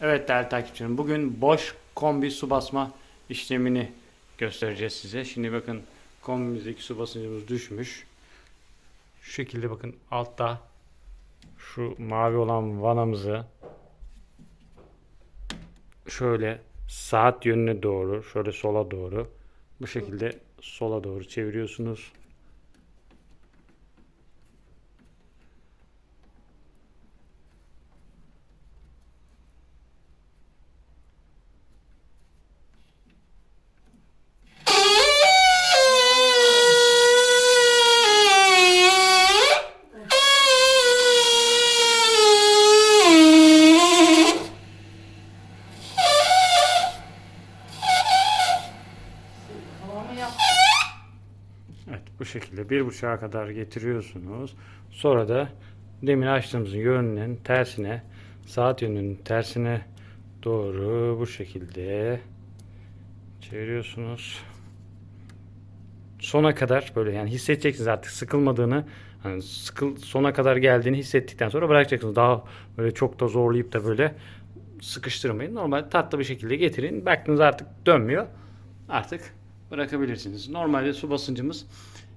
Evet değerli takipçilerim bugün boş kombi su basma işlemini göstereceğiz size. Şimdi bakın kombimizdeki su basıncımız düşmüş. Şu şekilde bakın altta şu mavi olan vanamızı şöyle saat yönüne doğru şöyle sola doğru bu şekilde sola doğru çeviriyorsunuz. Evet bu şekilde bir buçuğa kadar getiriyorsunuz. Sonra da demin açtığımızın yönünün tersine saat yönünün tersine doğru bu şekilde çeviriyorsunuz. Sona kadar böyle yani hissedeceksiniz artık sıkılmadığını hani sıkıl sona kadar geldiğini hissettikten sonra bırakacaksınız. Daha böyle çok da zorlayıp da böyle sıkıştırmayın. Normal tatlı bir şekilde getirin. Baktınız artık dönmüyor. Artık bırakabilirsiniz. Normalde su basıncımız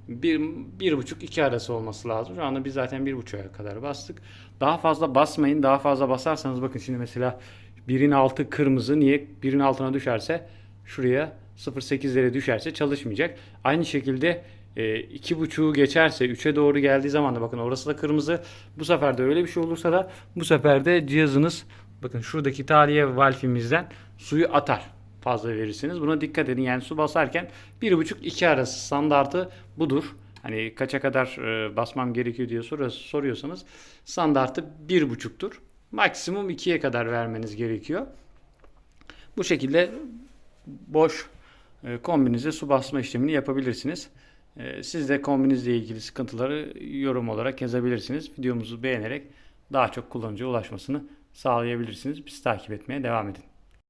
1,5-2 arası olması lazım. Şu anda biz zaten 1,5'a kadar bastık. Daha fazla basmayın. Daha fazla basarsanız bakın şimdi mesela 1'in altı kırmızı. Niye? 1'in altına düşerse şuraya 0.8'lere düşerse çalışmayacak. Aynı şekilde e, 2.5'u geçerse 3'e doğru geldiği zaman da bakın orası da kırmızı. Bu sefer de öyle bir şey olursa da bu sefer de cihazınız bakın şuradaki tahliye valfimizden suyu atar fazla verirsiniz. Buna dikkat edin. Yani su basarken 1,5-2 arası standartı budur. Hani kaça kadar e, basmam gerekiyor diye sor- soruyorsanız standartı 1,5'tur. Maksimum 2'ye kadar vermeniz gerekiyor. Bu şekilde boş e, kombinize su basma işlemini yapabilirsiniz. E, Siz de kombinizle ilgili sıkıntıları yorum olarak yazabilirsiniz. Videomuzu beğenerek daha çok kullanıcıya ulaşmasını sağlayabilirsiniz. Bizi takip etmeye devam edin.